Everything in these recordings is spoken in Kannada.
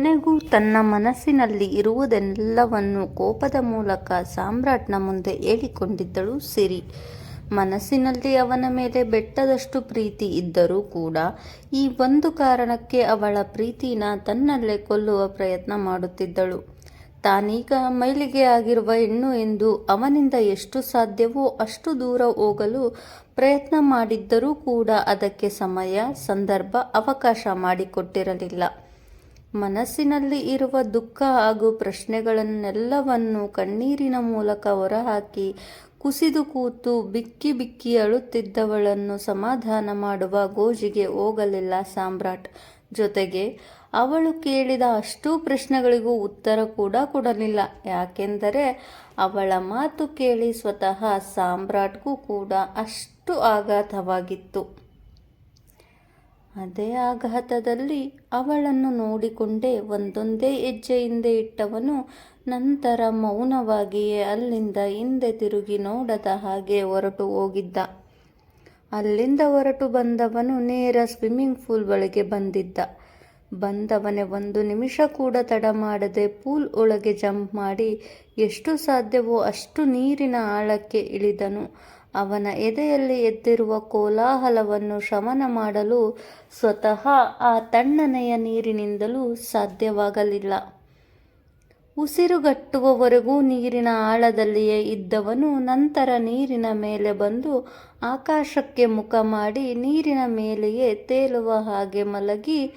ಕೊನೆಗೂ ತನ್ನ ಮನಸ್ಸಿನಲ್ಲಿ ಇರುವುದೆಲ್ಲವನ್ನು ಕೋಪದ ಮೂಲಕ ಸಾಮ್ರಾಟ್ನ ಮುಂದೆ ಹೇಳಿಕೊಂಡಿದ್ದಳು ಸಿರಿ. ಮನಸ್ಸಿನಲ್ಲಿ ಅವನ ಮೇಲೆ ಬೆಟ್ಟದಷ್ಟು ಪ್ರೀತಿ ಇದ್ದರೂ ಕೂಡ ಈ ಒಂದು ಕಾರಣಕ್ಕೆ ಅವಳ ಪ್ರೀತಿನ ತನ್ನಲ್ಲೇ ಕೊಲ್ಲುವ ಪ್ರಯತ್ನ ಮಾಡುತ್ತಿದ್ದಳು. ತಾನೀಗ ಮೈಲಿಗೆ ಆಗಿರುವ ಹೆಣ್ಣು ಎಂದು ಅವನಿಂದ ಎಷ್ಟು ಸಾಧ್ಯವೋ ಅಷ್ಟು ದೂರ ಹೋಗಲು ಪ್ರಯತ್ನ ಮಾಡಿದ್ದರೂ ಕೂಡ ಅದಕ್ಕೆ ಸಮಯ, ಸಂದರ್ಭ, ಅವಕಾಶ ಮಾಡಿಕೊಟ್ಟಿರಲಿಲ್ಲ. ಮನಸ್ಸಿನಲ್ಲಿ ಇರುವ ದುಃಖ ಹಾಗೂ ಪ್ರಶ್ನೆಗಳನ್ನೆಲ್ಲವನ್ನು ಕಣ್ಣೀರಿನ ಮೂಲಕ ಹೊರಹಾಕಿ ಕುಸಿದು ಕೂತು ಬಿಕ್ಕಿ ಬಿಕ್ಕಿ ಅಳುತ್ತಿದ್ದವಳನ್ನು ಸಮಾಧಾನ ಮಾಡುವ ಗೋಜಿಗೆ ಹೋಗಲಿಲ್ಲ ಸಾಮ್ರಾಟ್. ಜೊತೆಗೆ ಅವಳು ಕೇಳಿದ ಅಷ್ಟೂ ಪ್ರಶ್ನೆಗಳಿಗೂ ಉತ್ತರ ಕೂಡ ಕೊಡಲಿಲ್ಲ. ಯಾಕೆಂದರೆ ಅವಳ ಮಾತು ಕೇಳಿ ಸ್ವತಃ ಸಾಮ್ರಾಟ್ಗೂ ಕೂಡ ಅಷ್ಟು ಆಘಾತವಾಗಿತ್ತು. ಅದೇ ಆಘಾತದಲ್ಲಿ ಅವಳನ್ನು ನೋಡಿಕೊಂಡೇ ಒಂದೊಂದೇ ಹೆಜ್ಜೆ ಹಿಂದೆ ಇಟ್ಟವನು ನಂತರ ಮೌನವಾಗಿಯೇ ಅಲ್ಲಿಂದ ಹಿಂದೆ ತಿರುಗಿ ನೋಡದ ಹಾಗೆ ಹೊರಟು ಹೋಗಿದ್ದ. ಅಲ್ಲಿಂದ ಹೊರಟು ಬಂದವನು ನೇರ ಸ್ವಿಮ್ಮಿಂಗ್ ಪೂಲ್ ಒಳಗೆ ಬಂದಿದ್ದ. ಬಂದವನೇ ಒಂದು ನಿಮಿಷ ಕೂಡ ತಡ ಮಾಡದೆ ಪೂಲ್ ಒಳಗೆ ಜಂಪ್ ಮಾಡಿ ಎಷ್ಟು ಸಾಧ್ಯವೋ ಅಷ್ಟು ನೀರಿನ ಆಳಕ್ಕೆ ಇಳಿದನು. ಅವನ ಎದೆಯಲ್ಲಿ ಎದ್ದಿರುವ ಕೋಲಾಹಲವನ್ನು ಶಮನ ಮಾಡಲು ಸ್ವತಃ ಆ ತಣ್ಣನೆಯ ನೀರಿನಿಂದಲೂ ಸಾಧ್ಯವಾಗಲಿಲ್ಲ. ಉಸಿರುಗಟ್ಟುವವರೆಗೂ ನೀರಿನ ಆಳದಲ್ಲಿಯೇ ಇದ್ದವನು ನಂತರ ನೀರಿನ ಮೇಲೆ ಬಂದು ಆಕಾಶಕ್ಕೆ ಮುಖ ಮಾಡಿ ನೀರಿನ ಮೇಲೆಯೇ ತೇಲುವ ಹಾಗೆ ಮಲಗಿ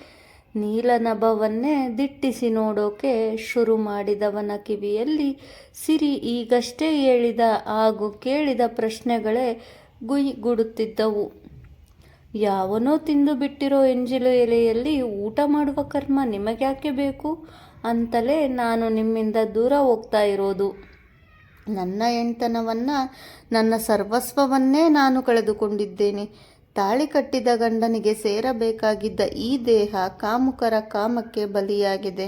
ನೀಲನಭವನ್ನೇ ದಿಟ್ಟಿಸಿ ನೋಡೋಕೆ ಶುರು ಮಾಡಿದವನ ಕಿವಿಯಲ್ಲಿ ಸಿರಿ ಈಗಷ್ಟೇ ಹೇಳಿದ ಹಾಗೂ ಕೇಳಿದ ಪ್ರಶ್ನೆಗಳೇ ಗುಯ್ಗುಡುತ್ತಿದ್ದವು. ಯಾವನೋ ತಿಂದು ಬಿಟ್ಟಿರೋ ಎಂಜಿಲು ಎಲೆಯಲ್ಲಿ ಊಟ ಮಾಡುವ ಕರ್ಮ ನಿಮಗ್ಯಾಕೆ ಬೇಕು? ಅಂತಲೇ ನಾನು ನಿಮ್ಮಿಂದ ದೂರ ಹೋಗ್ತಾ ಇರೋದು. ನನ್ನ ಹೆಣ್ತನವನ್ನು ನನ್ನ ಸರ್ವಸ್ವವನ್ನೇ ನಾನು ಕಳೆದುಕೊಂಡಿದ್ದೇನೆ. ತಾಳಿ ಕಟ್ಟಿದ ಗಂಡನಿಗೆ ಸೇರಬೇಕಾಗಿದ್ದ ಈ ದೇಹ ಕಾಮುಕರ ಕಾಮಕ್ಕೆ ಬಲಿಯಾಗಿದೆ.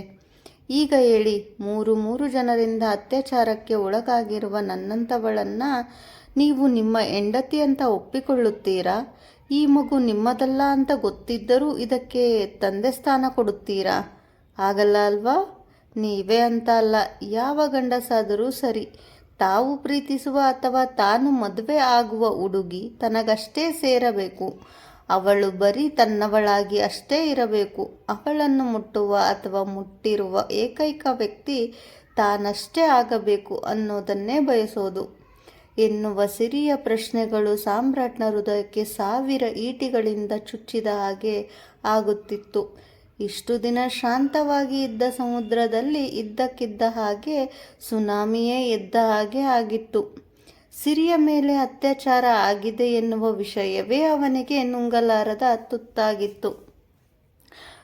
ಈಗ ಹೇಳಿ, ಮೂರು ಮೂರು ಜನರಿಂದ ಅತ್ಯಾಚಾರಕ್ಕೆ ಒಳಗಾಗಿರುವ ನನ್ನಂಥವಳನ್ನು ನೀವು ನಿಮ್ಮ ಹೆಂಡತಿ ಅಂತ ಒಪ್ಪಿಕೊಳ್ಳುತ್ತೀರಾ? ಈ ಮಗು ನಿಮ್ಮದಲ್ಲ ಅಂತ ಗೊತ್ತಿದ್ದರೂ ಇದಕ್ಕೆ ತಂದೆ ಸ್ಥಾನ ಕೊಡುತ್ತೀರಾ? ಆಗಲ್ಲ ಅಲ್ವಾ? ನೀವೇ ಅಂತ ಅಲ್ಲ, ಯಾವ ಗಂಡಸಾದರೂ ಸರಿ. ತಾವು ಪ್ರೀತಿಸುವ ಅಥವಾ ತಾನು ಮದುವೆ ಆಗುವ ಹುಡುಗಿ ತನಗಷ್ಟೇ ಸೇರಬೇಕು. ಅವಳು ಬರೀ ತನ್ನವಳಾಗಿ ಅಷ್ಟೇ ಇರಬೇಕು. ಅವಳನ್ನು ಮುಟ್ಟುವ ಅಥವಾ ಮುಟ್ಟಿರುವ ಏಕೈಕ ವ್ಯಕ್ತಿ ತಾನಷ್ಟೇ ಆಗಬೇಕು ಅನ್ನೋದನ್ನೇ ಬಯಸೋದು. ಎನ್ನುವ ಸಿರಿಯ ಪ್ರಶ್ನೆಗಳು ಸಾಮ್ರಾಟ್ನ ಹೃದಯಕ್ಕೆ ಸಾವಿರ ಈಟಿಗಳಿಂದ ಚುಚ್ಚಿದ ಹಾಗೆ ಆಗುತ್ತಿತ್ತು. ಇಷ್ಟು ದಿನ ಶಾಂತವಾಗಿ ಇದ್ದ ಸಮುದ್ರದಲ್ಲಿ ಇದ್ದಕ್ಕಿದ್ದ ಹಾಗೆ ಸುನಾಮಿಯೇ ಎದ್ದ ಹಾಗೆ ಆಗಿತ್ತು. ಸಿರಿಯ ಮೇಲೆ ಅತ್ಯಾಚಾರ ಆಗಿದೆ ಎನ್ನುವ ವಿಷಯವೇ ಅವನಿಗೆ ನುಂಗಲಾರದ ತುತ್ತಾಗಿತ್ತು.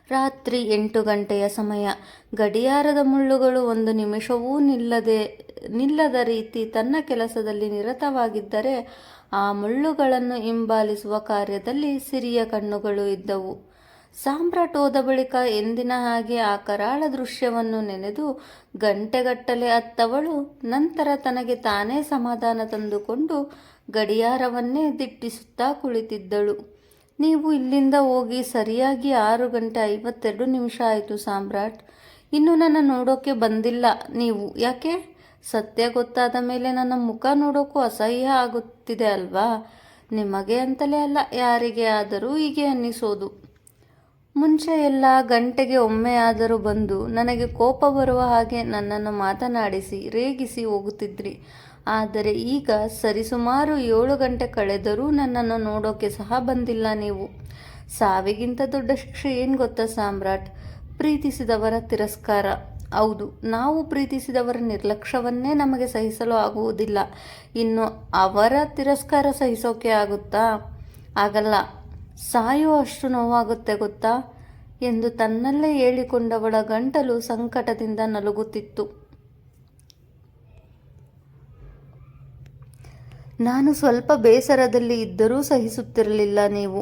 ರಾತ್ರಿ ಎಂಟು ಗಂಟೆಯ ಸಮಯ. ಗಡಿಯಾರದ ಮುಳ್ಳುಗಳು ಒಂದು ನಿಮಿಷವೂ ನಿಲ್ಲದೆ, ನಿಲ್ಲದ ರೀತಿ ತನ್ನ ಕೆಲಸದಲ್ಲಿ ನಿರತವಾಗಿದ್ದರೆ ಆ ಮುಳ್ಳುಗಳನ್ನು ಹಿಂಬಾಲಿಸುವ ಕಾರ್ಯದಲ್ಲಿ ಸಿರಿಯ ಕಣ್ಣುಗಳು ಇದ್ದವು. ಸಾಮ್ರಾಟ್ ಹೋದ ಬಳಿಕ ಎಂದಿನ ಹಾಗೆ ಆ ಕರಾಳ ದೃಶ್ಯವನ್ನು ನೆನೆದು ಗಂಟೆಗಟ್ಟಲೆ ಅತ್ತವಳು, ನಂತರ ತನಗೆ ತಾನೇ ಸಮಾಧಾನ ತಂದುಕೊಂಡು ಗಡಿಯಾರವನ್ನೇ ದಿಟ್ಟಿಸುತ್ತಾ ಕುಳಿತಿದ್ದಳು. ನೀವು ಇಲ್ಲಿಂದ ಹೋಗಿ ಸರಿಯಾಗಿ ಆರು ಗಂಟೆ ಐವತ್ತೆರಡು ನಿಮಿಷ ಆಯಿತು ಸಾಮ್ರಾಟ್. ಇನ್ನು ನನ್ನ ನೋಡೋಕೆ ಬಂದಿಲ್ಲ ನೀವು. ಯಾಕೆ? ಸತ್ಯ ಗೊತ್ತಾದ ಮೇಲೆ ನನ್ನ ಮುಖ ನೋಡೋಕ್ಕೂ ಅಸಹ್ಯ ಆಗುತ್ತಿದೆ ಅಲ್ವಾ? ನಿಮಗೆ ಅಂತಲೇ ಅಲ್ಲ, ಯಾರಿಗೆ ಆದರೂ ಹೀಗೆ ಅನ್ನಿಸೋದು. ಮುಂಚೆ ಎಲ್ಲ ಗಂಟೆಗೆ ಒಮ್ಮೆಯಾದರೂ ಬಂದು ನನಗೆ ಕೋಪ ಬರುವ ಹಾಗೆ ನನ್ನನ್ನು ಮಾತನಾಡಿಸಿ, ರೇಗಿಸಿ ಹೋಗುತ್ತಿದ್ರಿ. ಆದರೆ ಈಗ ಸರಿಸುಮಾರು ಏಳು ಗಂಟೆ ಕಳೆದರೂ ನನ್ನನ್ನು ನೋಡೋಕೆ ಸಹ ಬಂದಿಲ್ಲ ನೀವು. ಸಾವಿಗಿಂತ ದೊಡ್ಡ ಶಿಕ್ಷೆ ಏನು ಗೊತ್ತಾ ಸಾಮ್ರಾಟ್? ಪ್ರೀತಿಸಿದವರ ತಿರಸ್ಕಾರ. ಹೌದು, ನಾವು ಪ್ರೀತಿಸಿದವರ ನಿರ್ಲಕ್ಷ್ಯವನ್ನೇ ನಮಗೆ ಸಹಿಸಲು ಆಗುವುದಿಲ್ಲ. ಇನ್ನು ಅವರ ತಿರಸ್ಕಾರ ಸಹಿಸೋಕೆ ಆಗುತ್ತಾ? ಆಗಲ್ಲ. ಸಾಯೋ ಅಷ್ಟು ನೋವಾಗುತ್ತೆ ಗೊತ್ತಾ? ಎಂದು ತನ್ನಲ್ಲೇ ಹೇಳಿಕೊಂಡವಳ ಗಂಟಲು ಸಂಕಟದಿಂದ ನಲುಗುತ್ತಿತ್ತು. ನಾನು ಸ್ವಲ್ಪ ಬೇಸರದಲ್ಲಿ ಇದ್ದರೂ ಸಹಿಸುತ್ತಿರಲಿಲ್ಲ ನೀವು.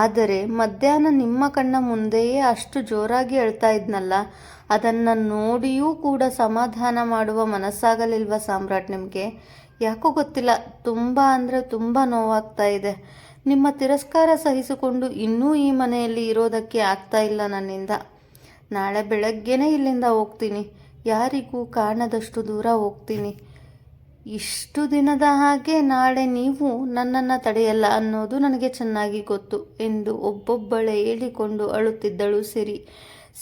ಆದರೆ ಮಧ್ಯಾಹ್ನ ನಿಮ್ಮ ಕಣ್ಣ ಮುಂದೆಯೇ ಅಷ್ಟು ಜೋರಾಗಿ ಅಳ್ತಾ ಇದ್ನಲ್ಲ. ಅದನ್ನು ನೋಡಿಯೂ ಕೂಡ ಸಮಾಧಾನ ಮಾಡುವ ಮನಸ್ಸಾಗಲಿಲ್ವ ಸಾಮ್ರಾಟ್ ನಿಮಗೆ? ಯಾಕೋ ಗೊತ್ತಿಲ್ಲ, ತುಂಬ ಅಂದರೆ ತುಂಬ ನೋವಾಗ್ತಾ ಇದೆ. ನಿಮ್ಮ ತಿರಸ್ಕಾರ ಸಹಿಸಿಕೊಂಡು ಇನ್ನೂ ಈ ಮನೆಯಲ್ಲಿ ಇರೋದಕ್ಕೆ ಆಗ್ತಾ ಇಲ್ಲ ನನ್ನಿಂದ. ನಾಳೆ ಬೆಳಗ್ಗೆನೇ ಇಲ್ಲಿಂದ ಹೋಗ್ತೀನಿ. ಯಾರಿಗೂ ಕಾಣದಷ್ಟು ದೂರ ಹೋಗ್ತೀನಿ. ಇಷ್ಟು ದಿನದ ಹಾಗೆ ನಾಳೆ ನೀವು ನನ್ನನ್ನು ತಡೆಯಲ್ಲ ಅನ್ನೋದು ನನಗೆ ಚೆನ್ನಾಗಿ ಗೊತ್ತು ಎಂದು ಒಬ್ಬೊಬ್ಬಳೆ ಹೇಳಿಕೊಂಡು ಅಳುತ್ತಿದ್ದಳು ಸಿರಿ.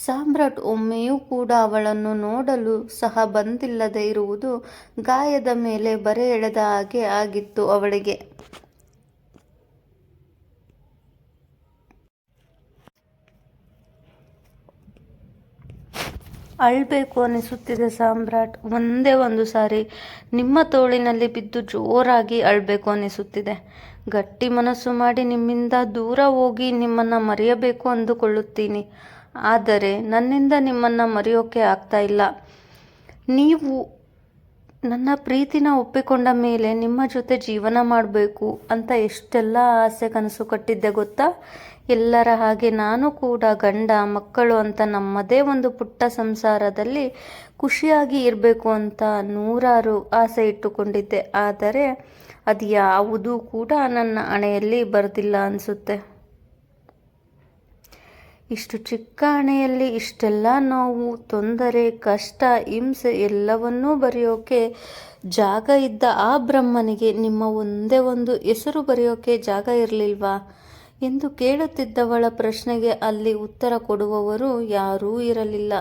ಸಾಮ್ರಾಟ್ ಒಮ್ಮೆಯೂ ಕೂಡ ಅವಳನ್ನು ನೋಡಲು ಸಹ ಬಂದಿಲ್ಲದೆ ಇರುವುದು ಗಾಯದ ಮೇಲೆ ಬರೆ ಎಳೆದ ಹಾಗೆ ಆಗಿತ್ತು ಅವಳಿಗೆ. ಅಳ್ಬೇಕು ಅನಿಸುತ್ತಿದೆ ಸಾಮ್ರಾಟ್. ಒಂದೇ ಒಂದು ಸಾರಿ ನಿಮ್ಮ ತೋಳಿನಲ್ಲಿ ಬಿದ್ದು ಜೋರಾಗಿ ಅಳ್ಬೇಕು ಅನಿಸುತ್ತಿದೆ. ಗಟ್ಟಿ ಮನಸ್ಸು ಮಾಡಿ ನಿಮ್ಮಿಂದ ದೂರ ಹೋಗಿ ನಿಮ್ಮನ್ನು ಮರೆಯಬೇಕು ಅಂದುಕೊಳ್ಳುತ್ತೀನಿ. ಆದರೆ ನನ್ನಿಂದ ನಿಮ್ಮನ್ನು ಮರೆಯೋಕೆ ಆಗ್ತಾ ಇಲ್ಲ. ನೀವು ನನ್ನ ಪ್ರೀತಿನ ಒಪ್ಪಿಕೊಂಡ ಮೇಲೆ ನಿಮ್ಮ ಜೊತೆ ಜೀವನ ಮಾಡಬೇಕು ಅಂತ ಎಷ್ಟೆಲ್ಲ ಆಸೆ ಕನಸು ಕಟ್ಟಿದ್ದೆ ಗೊತ್ತಾ? ಎಲ್ಲರ ಹಾಗೆ ನಾನು ಕೂಡ ಗಂಡ, ಮಕ್ಕಳು ಅಂತ ನಮ್ಮದೇ ಒಂದು ಪುಟ್ಟ ಸಂಸಾರದಲ್ಲಿ ಖುಷಿಯಾಗಿ ಇರಬೇಕು ಅಂತ ನೂರಾರು ಆಸೆ ಇಟ್ಟುಕೊಂಡಿದ್ದೆ. ಆದರೆ ಅದು ಯಾವುದೂ ಕೂಡ ನನ್ನ ಹಣೆಯಲ್ಲಿ ಬರೆದಿಲ್ಲ ಅನಿಸುತ್ತೆ. ಇಷ್ಟು ಚಿಕ್ಕ ಹಣೆಯಲ್ಲಿ ಇಷ್ಟೆಲ್ಲ ನೋವು, ತೊಂದರೆ, ಕಷ್ಟ, ಹಿಂಸೆ ಎಲ್ಲವನ್ನೂ ಬರೆಯೋಕೆ ಜಾಗ ಇದ್ದ ಆ ಬ್ರಹ್ಮನಿಗೆ ನಿಮ್ಮ ಒಂದೇ ಒಂದು ಹೆಸರು ಬರೆಯೋಕೆ ಜಾಗ ಇರಲಿಲ್ವಾ? ಎಂದು ಕೇಳುತ್ತಿದ್ದವಳ ಪ್ರಶ್ನೆಗೆ ಅಲ್ಲಿ ಉತ್ತರ ಕೊಡುವವರು ಯಾರೂ ಇರಲಿಲ್ಲ.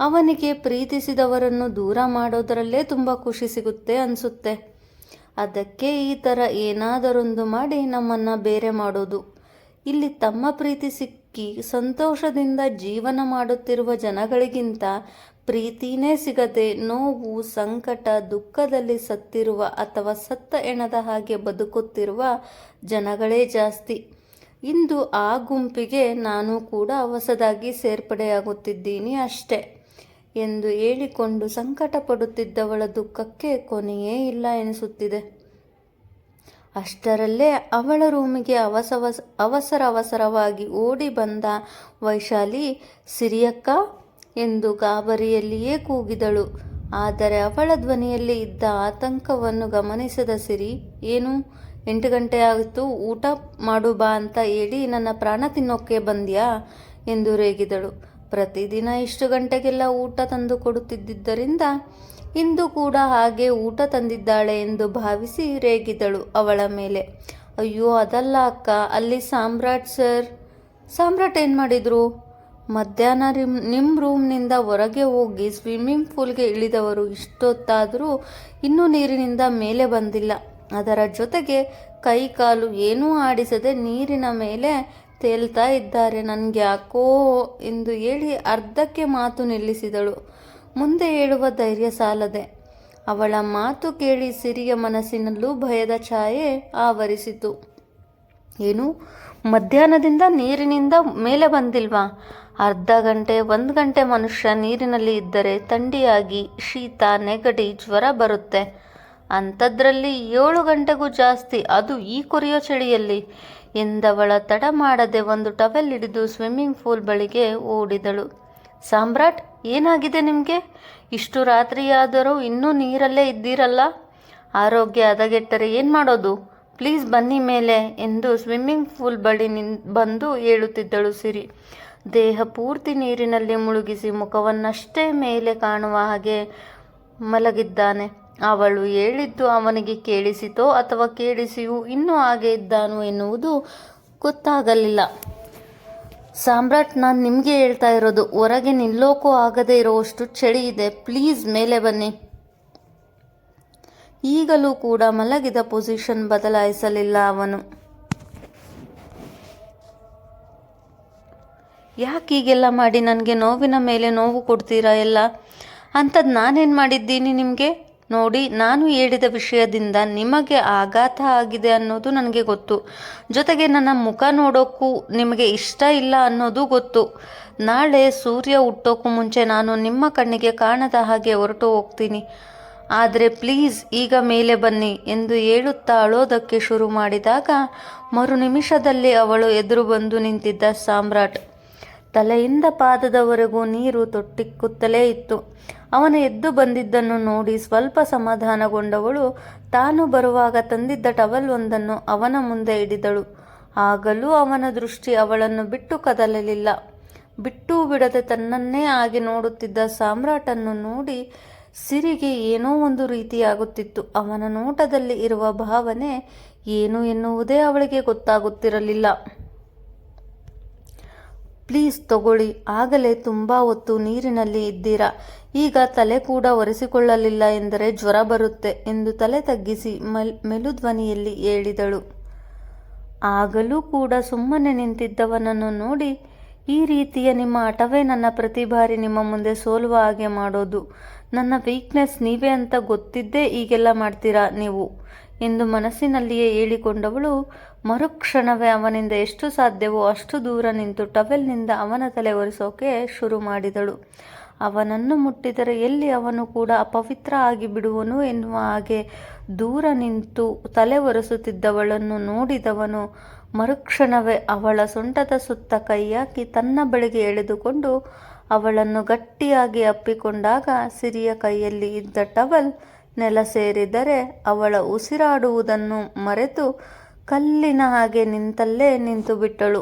ಅವನಿಗೆ ಪ್ರೀತಿಸಿದವರನ್ನು ದೂರ ಮಾಡೋದರಲ್ಲೇ ತುಂಬ ಖುಷಿ ಸಿಗುತ್ತೆ ಅನಿಸುತ್ತೆ. ಅದಕ್ಕೆ ಈ ಥರ ಏನಾದರೊಂದು ಮಾಡಿ ನಮ್ಮನ್ನು ಬೇರೆ ಮಾಡೋದು. ಇಲ್ಲಿ ತಮ್ಮ ಪ್ರೀತಿ ಸಿಕ್ಕಿ ಸಂತೋಷದಿಂದ ಜೀವನ ಮಾಡುತ್ತಿರುವ ಜನಗಳಿಗಿಂತ ಪ್ರೀತಿನೇ ಸಿಗದೆ ನೋವು, ಸಂಕಟ, ದುಃಖದಲ್ಲಿ ಸತ್ತಿರುವ ಅಥವಾ ಸತ್ತ ಎಣದ ಹಾಗೆ ಬದುಕುತ್ತಿರುವ ಜನಗಳೇ ಜಾಸ್ತಿ. ಇಂದು ಆ ಗುಂಪಿಗೆ ನಾನು ಕೂಡ ಹೊಸದಾಗಿ ಸೇರ್ಪಡೆಯಾಗುತ್ತಿದ್ದೀನಿ ಅಷ್ಟೆ ಎಂದು ಹೇಳಿಕೊಂಡು ಸಂಕಟ ಪಡುತ್ತಿದ್ದವಳ ದುಃಖಕ್ಕೆ ಕೊನೆಯೇ ಇಲ್ಲ ಎನಿಸುತ್ತಿದೆ. ಅಷ್ಟರಲ್ಲೇ ಅವಳ ರೂಮಿಗೆ ಅವಸವಸ ಅವಸರ ಅವಸರವಾಗಿ ಓಡಿ ಬಂದ ವೈಶಾಲಿ, ಸಿರಿಯಕ್ಕ ಎಂದು ಗಾಬರಿಯಲ್ಲಿಯೇ ಕೂಗಿದಳು. ಆದರೆ ಅವಳ ಧ್ವನಿಯಲ್ಲಿ ಇದ್ದ ಆತಂಕವನ್ನು ಗಮನಿಸದ ಸಿರಿ, ಏನು? ಎಂಟು ಗಂಟೆ ಆಯಿತು, ಊಟ ಮಾಡು ಬಾ ಅಂತ ಹೇಳಿ ನನ್ನ ಪ್ರಾಣ ತಿನ್ನೋಕ್ಕೆ ಬಂದ್ಯಾ? ಎಂದು ರೇಗಿದಳು. ಪ್ರತಿದಿನ ಇಷ್ಟು ಗಂಟೆಗೆಲ್ಲ ಊಟ ತಂದು ಕೊಡುತ್ತಿದ್ದರಿಂದ ಇಂದು ಕೂಡ ಹಾಗೆ ಊಟ ತಂದಿದ್ದಾಳೆ ಎಂದು ಭಾವಿಸಿ ರೇಗಿದಳು ಅವಳ ಮೇಲೆ. ಅಯ್ಯೋ, ಅದಲ್ಲ ಅಕ್ಕ, ಅಲ್ಲಿ ಸಾಮ್ರಾಟ್ ಸರ್. ಸಾಮ್ರಾಟ್ ಏನು ಮಾಡಿದರು? ಮಧ್ಯಾಹ್ನ ರಿಮ್ ನಿಮ್ಮ ರೂಮ್ನಿಂದ ಹೊರಗೆ ಹೋಗಿ ಸ್ವಿಮ್ಮಿಂಗ್ ಪೂಲ್ಗೆ ಇಳಿದವರು ಇಷ್ಟೊತ್ತಾದರೂ ಇನ್ನೂ ನೀರಿನಿಂದ ಮೇಲೆ ಬಂದಿಲ್ಲ. ಅದರ ಜೊತೆಗೆ ಕೈ ಕಾಲು ಏನೂ ಆಡಿಸದೆ ನೀರಿನ ಮೇಲೆ ತೇಲ್ತಾ ಇದ್ದಾರೆ. ನನಗೆ ಯಾಕೋ ಎಂದು ಹೇಳಿ ಅರ್ಧಕ್ಕೆ ಮಾತು ನಿಲ್ಲಿಸಿದಳು. ಮುಂದೆ ಹೇಳುವ ಧೈರ್ಯ ಸಾಲದೆ. ಅವಳ ಮಾತು ಕೇಳಿ ಸಿರಿಯ ಮನಸ್ಸಿನಲ್ಲೂ ಭಯದ ಛಾಯೆ ಆವರಿಸಿತು. ಏನು? ಮಧ್ಯಾಹ್ನದಿಂದ ನೀರಿನಿಂದ ಮೇಲೆ ಬಂದಿಲ್ವಾ? ಅರ್ಧ ಗಂಟೆ, ಒಂದು ಗಂಟೆ ಮನುಷ್ಯ ನೀರಿನಲ್ಲಿ ಇದ್ದರೆ ಥಂಡಿಯಾಗಿ ಶೀತ, ನೆಗಡಿ, ಜ್ವರ ಬರುತ್ತೆ. ಅಂಥದ್ರಲ್ಲಿ ಏಳು ಗಂಟೆಗೂ ಜಾಸ್ತಿ ಅದು ಈ ಕೊರಿಯೋ ಚಳಿಯಲ್ಲಿ. ಎಂದವಳ ತಡ ಮಾಡದೆ ಒಂದು ಟವೆಲ್ ಹಿಡಿದು ಸ್ವಿಮ್ಮಿಂಗ್ ಪೂಲ್ ಬಳಿಗೆ ಓಡಿದಳು. ಸಾಮ್ರಾಟ್ ಏನಾಗಿದೆ ನಿಮಗೆ? ಇಷ್ಟು ರಾತ್ರಿಯಾದರೂ ಇನ್ನೂ ನೀರಲ್ಲೇ ಇದ್ದೀರಲ್ಲ? ಆರೋಗ್ಯ ಹದಗೆಟ್ಟರೆ ಏನು ಮಾಡೋದು? ಪ್ಲೀಸ್ ಬನ್ನಿ ಮೇಲೆ ಎಂದು ಸ್ವಿಮ್ಮಿಂಗ್ ಪೂಲ್ ಬಳಿ ನಿನ್, ಬಂದು ಹೇಳುತ್ತಿದ್ದಳು ಸಿರಿ. ದೇಹ ಪೂರ್ತಿ ನೀರಿನಲ್ಲಿ ಮುಳುಗಿಸಿ ಮುಖವನ್ನಷ್ಟೇ ಮೇಲೆ ಕಾಣುವ ಹಾಗೆ ಮಲಗಿದ್ದಾನೆ. ಅವಳು ಹೇಳಿದ್ದು ಅವನಿಗೆ ಕೇಳಿಸಿತೋ ಅಥವಾ ಕೇಳಿಸಿಯೂ ಇನ್ನೂ ಹಾಗೆ ಇದ್ದಾನು ಎನ್ನುವುದು ಗೊತ್ತಾಗಲಿಲ್ಲ. ಸಾಮ್ರಾಟ್, ನಾನು ನಿಮಗೆ ಹೇಳ್ತಾ ಇರೋದು, ಹೊರಗೆ ನಿಲ್ಲೋಕೂ ಆಗದೇ ಇರೋವಷ್ಟು ಚಳಿ ಇದೆ. ಪ್ಲೀಸ್ ಮೇಲೆ ಬನ್ನಿ. ಈಗಲೂ ಕೂಡ ಮಲಗಿದ ಪೊಸಿಷನ್ ಬದಲಾಯಿಸಲಿಲ್ಲ ಅವನು. ಯಾಕೆ ಹೀಗೆಲ್ಲ ಮಾಡಿ ನನಗೆ ನೋವಿನ ಮೇಲೆ ನೋವು ಕೊಡ್ತೀರಾ ಎಲ್ಲ? ಅಂಥದ್ದು ನಾನೇನು ಮಾಡಿದ್ದೀನಿ ನಿಮಗೆ? ನೋಡಿ, ನಾನು ಹೇಳಿದ ವಿಷಯದಿಂದ ನಿಮಗೆ ಆಘಾತ ಆಗಿದೆ ಅನ್ನೋದು ನನಗೆ ಗೊತ್ತು. ಜೊತೆಗೆ ನನ್ನ ಮುಖ ನೋಡೋಕ್ಕೂ ನಿಮಗೆ ಇಷ್ಟ ಇಲ್ಲ ಅನ್ನೋದು ಗೊತ್ತು. ನಾಳೆ ಸೂರ್ಯ ಹುಟ್ಟೋಕ್ಕೂ ಮುಂಚೆ ನಾನು ನಿಮ್ಮ ಕಣ್ಣಿಗೆ ಕಾಣದ ಹಾಗೆ ಹೊರಟು ಹೋಗ್ತೀನಿ. ಆದರೆ ಪ್ಲೀಸ್ ಈಗ ಮೇಲೆ ಬನ್ನಿ ಎಂದು ಹೇಳುತ್ತಾ ಅಳೋದಕ್ಕೆ ಶುರು ಮಾಡಿದಾಗ ಮರು ನಿಮಿಷದಲ್ಲಿ ಅವಳು ಎದುರು ಬಂದು ನಿಂತಿದ್ದ ಸಾಮ್ರಾಟ್. ತಲೆಯಿಂದ ಪಾದದವರೆಗೂ ನೀರು ತೊಟ್ಟಿಕ್ಕುತ್ತಲೇ ಇತ್ತು. ಅವನು ಎದ್ದು ಬಂದಿದ್ದನ್ನು ನೋಡಿ ಸ್ವಲ್ಪ ಸಮಾಧಾನಗೊಂಡವಳು, ತಾನು ಬರುವಾಗ ತಂದಿದ್ದ ಟವಲ್ ಒಂದನ್ನು ಅವನ ಮುಂದೆ ಹಿಡಿದಳು. ಆಗಲೂ ಅವನ ದೃಷ್ಟಿ ಅವಳನ್ನು ಬಿಟ್ಟು ಕದಲಲಿಲ್ಲ. ಬಿಟ್ಟು ಬಿಡದೆ ತನ್ನನ್ನೇ ಆಗಿ ನೋಡುತ್ತಿದ್ದ ಸಾಮ್ರಾಟನ್ನು ನೋಡಿ ಸಿರಿಗೆ ಏನೋ ಒಂದು ರೀತಿಯಾಗುತ್ತಿತ್ತು. ಅವನ ನೋಟದಲ್ಲಿ ಇರುವ ಭಾವನೆ, ಏನು ಎನ್ನುವುದೇ ಅವಳಿಗೆ ಗೊತ್ತಾಗುತ್ತಿರಲಿಲ್ಲ. ಪ್ಲೀಸ್ ತಗೊಳ್ಳಿ. ಆಗಲೇ ತುಂಬ ಹೊತ್ತು ನೀರಿನಲ್ಲಿ ಇದ್ದೀರಾ? ಈಗ ತಲೆ ಕೂಡ ಒರೆಸಿಕೊಳ್ಳಲಿಲ್ಲ ಎಂದರೆ ಜ್ವರ ಬರುತ್ತೆ ಎಂದು ತಲೆ ತಗ್ಗಿಸಿ ಮೆಲ್, ಮೆಲುಧ್ವನಿಯಲ್ಲಿ ಹೇಳಿದಳು. ಆಗಲೂ ಕೂಡ ಸುಮ್ಮನೆ ನಿಂತಿದ್ದವನನ್ನು ನೋಡಿ ಈ ರೀತಿಯ ನಿಮ್ಮ ಹಠವೇ ನನ್ನ ಪ್ರತಿ ಬಾರಿ ನಿಮ್ಮ ಮುಂದೆ ಸೋಲುವ ಹಾಗೆ ಮಾಡೋದು. ನನ್ನ ವೀಕ್ನೆಸ್ ನೀವೇ ಅಂತ ಗೊತ್ತಿದ್ದೇ ಈಗೆಲ್ಲ ಮಾಡ್ತೀರಾ ನೀವು? ಎಂದು ಮನಸ್ಸಿನಲ್ಲಿಯೇ ಹೇಳಿಕೊಂಡವಳು, ಮರುಕ್ಷಣವೇ ಅವನಿಂದ ಎಷ್ಟು ಸಾಧ್ಯವೋ ಅಷ್ಟು ದೂರ ನಿಂತು ಟವೆಲ್ನಿಂದ ಅವನ ತಲೆ ಒರೆಸೋಕೆ ಶುರು ಮಾಡಿದಳು. ಅವನನ್ನು ಮುಟ್ಟಿದರೆ ಎಲ್ಲಿ ಅವನು ಕೂಡ ಅಪವಿತ್ರ ಆಗಿ ಬಿಡುವನು ಎನ್ನುವ ಹಾಗೆ ದೂರ ನಿಂತು ತಲೆ ಒರೆಸುತ್ತಿದ್ದವಳನ್ನು ನೋಡಿದವನು, ಮರುಕ್ಷಣವೇ ಅವಳ ಸೊಂಟದ ಸುತ್ತ ಕೈಯಾಕಿ ತನ್ನ ಬಳಿಗೆ ಎಳೆದುಕೊಂಡು ಅವಳನ್ನು ಗಟ್ಟಿಯಾಗಿ ಅಪ್ಪಿಕೊಂಡಾಗ ಸಿರಿಯ ಕೈಯಲ್ಲಿ ಇದ್ದ ಟವಲ್ ನೆಲ ಸೇರಿದರೆ ಅವಳ ಉಸಿರಾಡುವುದನ್ನು ಮರೆತು ಕಲ್ಲಿನ ಹಾಗೆ ನಿಂತಲ್ಲೇ ನಿಂತು ಬಿಟ್ಟಳು